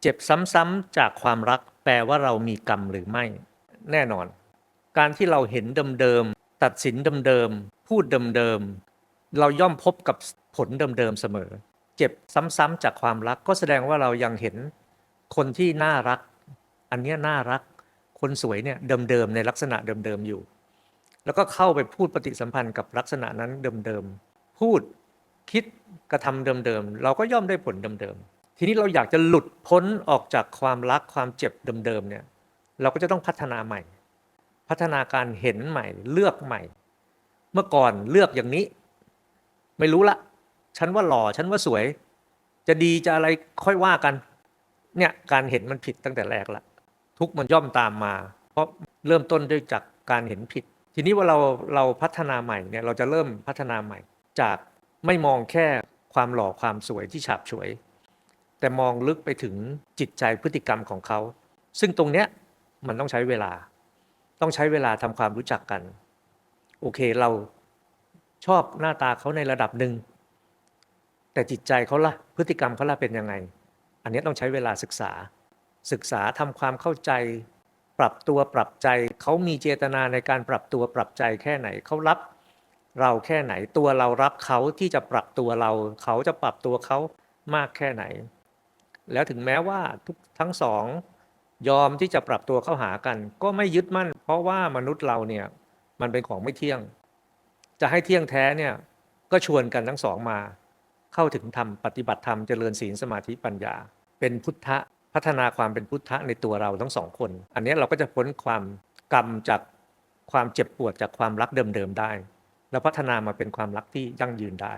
เจ็บซ้ำๆจากความรักแปลว่าเรามีกรรมหรือไม่ แน่นอน การที่เราเห็นเดิมๆตัดสินเดิมๆพูดเดิมๆเราย่อมพบกับผลเดิมๆเสมอ เจ็บซ้ำๆจากความรักก็แสดงว่าเรายังเห็นคนที่น่ารัก อันนี้น่ารัก คนสวยเนี่ยเดิมๆในลักษณะเดิมๆอยู่ แล้วก็เข้าไปพูดปฏิสัมพันธ์กับลักษณะนั้นเดิมๆพูดคิดกระทำเดิมๆเราก็ย่อมได้ผลเดิมๆ ทีนี้เราอยากจะหลุดพ้นออกจากความรักความเจ็บเดิมๆเนี่ย เราก็จะต้องพัฒนาใหม่ พัฒนาการเห็นใหม่ เลือกใหม่ เมื่อก่อนเลือกอย่างนี้ ไม่รู้ละฉันว่าหล่อฉันว่าสวย จะดีจะอะไรค่อยว่ากัน เนี่ยการเห็นมันผิดตั้งแต่แรกละทุกมันย่อมตามมา เพราะเริ่มต้นด้วยจากการเห็นผิด ทีนี้ว่าเราเราพัฒนาใหม่เนี่ยเราจะเริ่มพัฒนาใหม่ จากไม่มองแค่ความหล่อความสวยที่ฉาบฉวย แต่มองลึกไปถึงจิตใจพฤติกรรมของเขา ซึ่งตรงเนี้ยมันต้องใช้เวลา ต้องใช้เวลาทำความรู้จักกัน โอเคเราชอบหน้าตาเขาในระดับหนึ่งแต่จิตใจเขาล่ะพฤติกรรมเขาล่ะเป็นยังไง อันนี้ต้องใช้เวลาศึกษา ศึกษาทำความเข้าใจ ปรับตัวปรับใจเขามีเจตนาในการปรับตัวปรับใจแค่ไหนเขารับเราแค่ไหนตัวเรารับเขาที่จะปรับตัวเรา เขาจะปรับตัวเขามากแค่ไหน แล้วถึงแม้ว่าทุกทั้งสองยอมที่จะปรับตัวเข้าหากัน ก็ไม่ยึดมั่น เพราะว่ามนุษย์เราเนี่ยมันเป็นของไม่เที่ยง จะให้เที่ยงแท้เนี่ยก็ชวนกันทั้งสองมา เข้าถึงธรรมปฏิบัติธรรมเจริญศีลสมาธิปัญญา เป็นพุทธะพัฒนาความเป็นพุทธะในตัวเราทั้งสองคน อันนี้เราก็จะพ้นความกรรมจากความเจ็บปวดจากความรักเดิมๆได้ แล้วพัฒนามาเป็นความรักที่ยั่งยืนได้